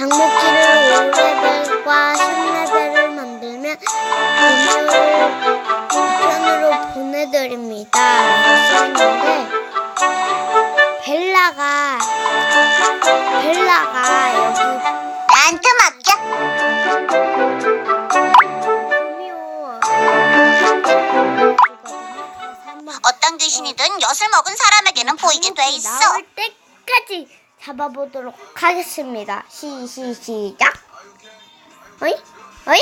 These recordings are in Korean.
당목기를 5레벨과 10레벨을 만들면 2편으로 보내드립니다. 써있는데 벨라가 벨라가 여기 나한테 맡겨. 어떤 귀신이든 엿을 먹은 사람에게는 보이게 돼 있어. 나올 때까지 잡아보도록 하겠습니다. 시, 시, 시작. 어이? 어이?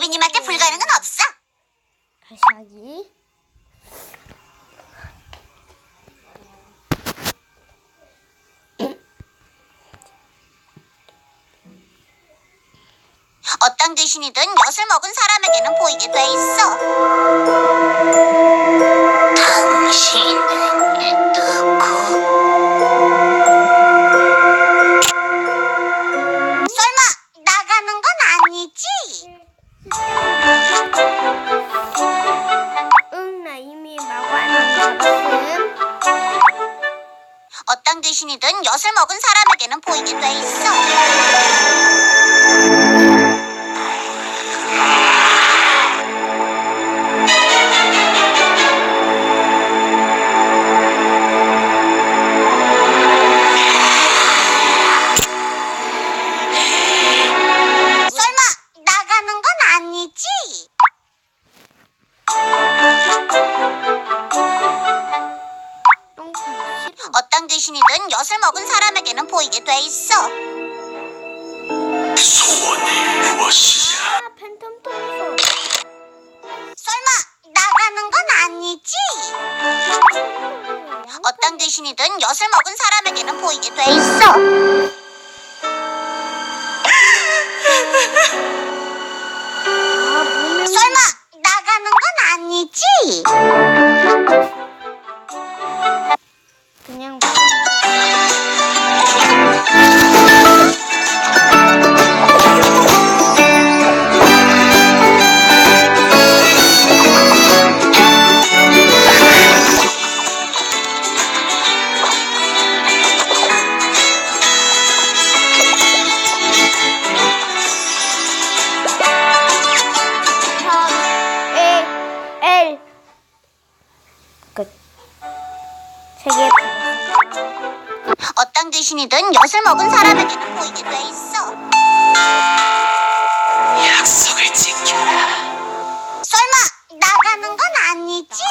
도깨비님한테 불가능은 없어. 다시 하기. 어떤 귀신이든 엿을 먹은 사람에게는 보이게 돼 있어. 당신 사람 귀신이든 엿을 먹은 사람에게는 보이게 돼 있어. 아, 설마 나가는 건 아니지? 귀신이든 엿을 먹은 사람에게는 보이게 돼 있어. 약속을 지켜라. 설마 나가는 건 아니지?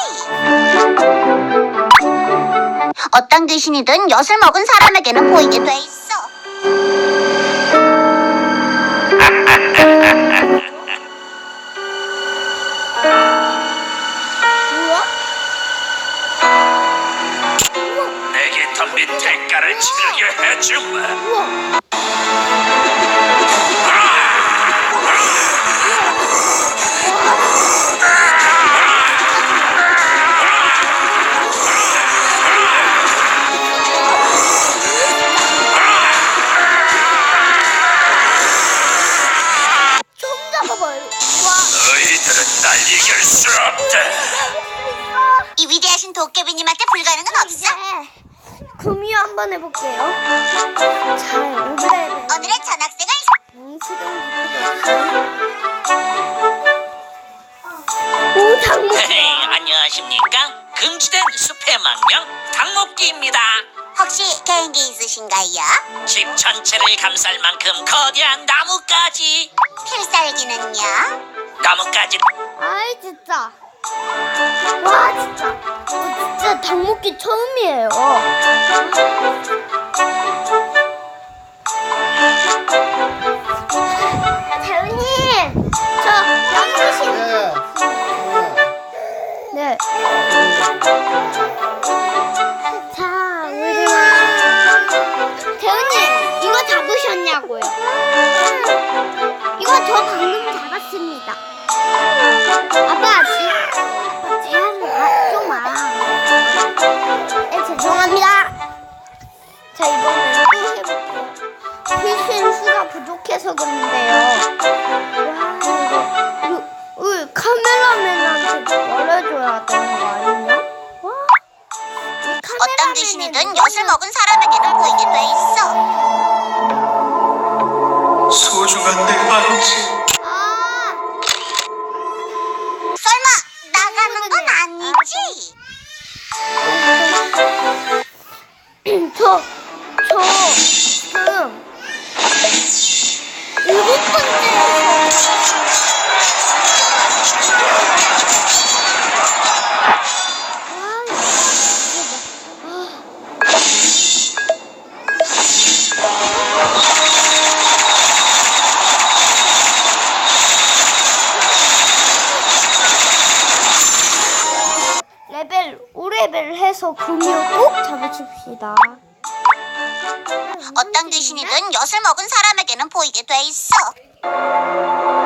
어떤 귀신이든 엿을 먹은 사람에게는 보이게 돼 있어. 덤빈 대가를 치르게 해주마. 너희들은 날 이길 수 없다. 이 위대하신 도깨비님한테 불가능은 없어. 구미호 한번 해볼게요. 자, 오브레벨. 오늘의 전학생을 뭉치던 오, 장미. 헤이, 안녕하십니까? 금지된 숲의 망령 당목기입니다. 혹시 개인기 있으신가요? 집 전체를 감쌀 만큼 거대한 나뭇가지. 필살기는요? 나뭇가지 아이, 진짜. 와, 진짜. 어, 진짜 닭 먹기 처음이에요. 대우님, 저 영희신. 네. 자, 우리 대우님 이거 잡으셨냐고요? 이거 저 방금 잡았습니다. 아빠, 제, 네, 죄송합니다. 자, 해볼게요. 필수인 수가 부족해서 그런데요. 와, 이거, 이거, 이거 카메라맨한테 말해줘야 되는 거 아니냐? 와, 어떤 귀신이든 엿을 먹은 사람에게는 보이게 돼 있어. 소중한 내 반지 어떤 귀신이든 엿을 먹은 사람에게는 보이게 돼 있어.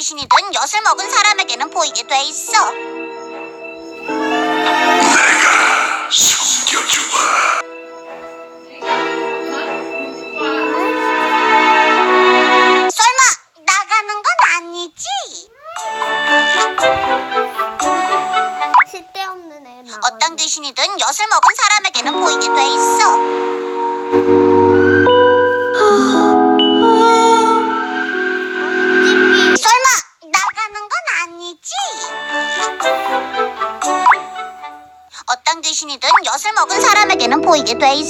귀신이든 엿을 먹은 사람에게는 보이게 돼 있어. 사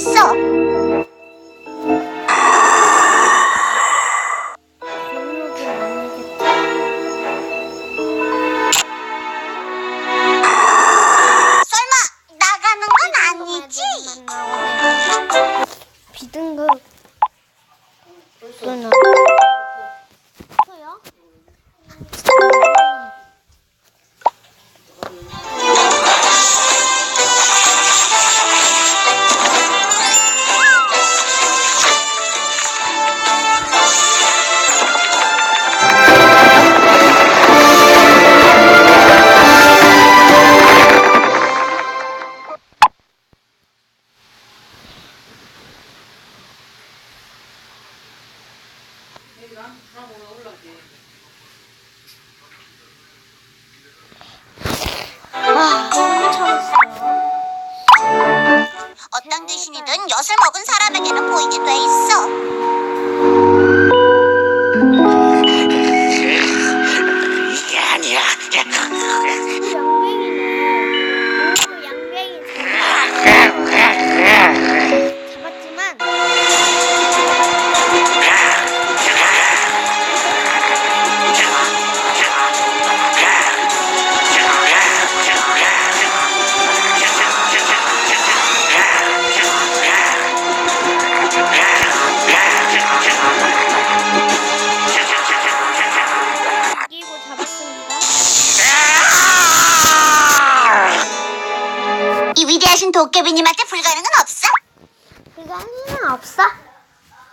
도깨비님한테 불가능은 없어. 불가능은 없어.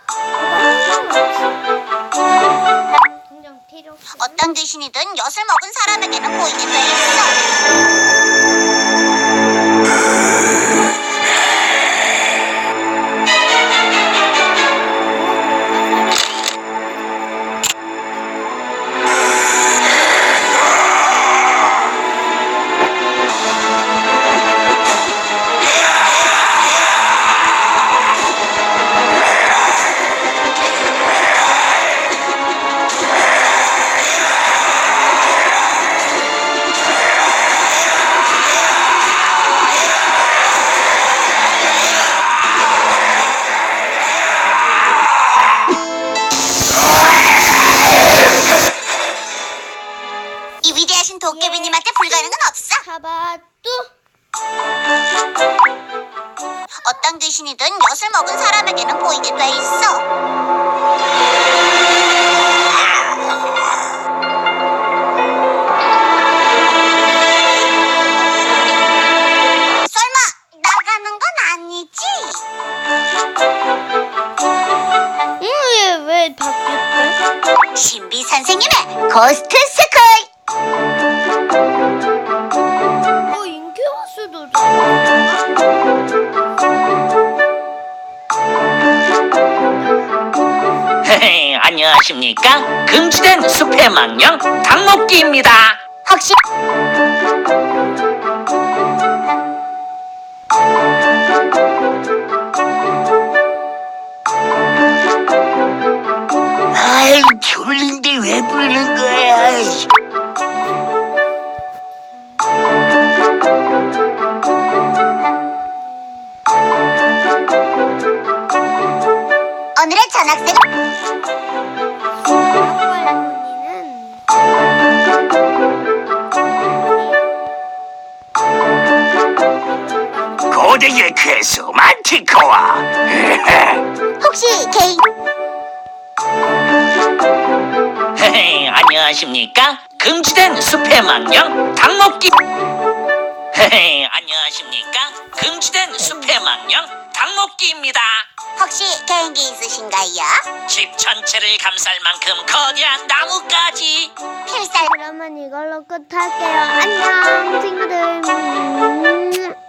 불가능은 없어. 어떤 귀신이든 엿을 먹은 사람에게는 보이게 돼 있어. 안녕하십니까? 금지된 숲의 망령 닭먹기입니다. 혹시 아이 졸린데 왜 부르는 거야? 오늘의 전학생 괴수 만티코아 혹시 개인 헤헤, 안녕하십니까? 금지된 숲의 망령 닭먹기. 헤헤, 안녕하십니까? 금지된 숲의 망령 닭먹기입니다. 혹시 개인기 있으신가요? 집 전체를 감쌀 만큼 거대한 나무까지. 필살 그러면 이걸로 끝할게요. 안녕, 친구들. 음.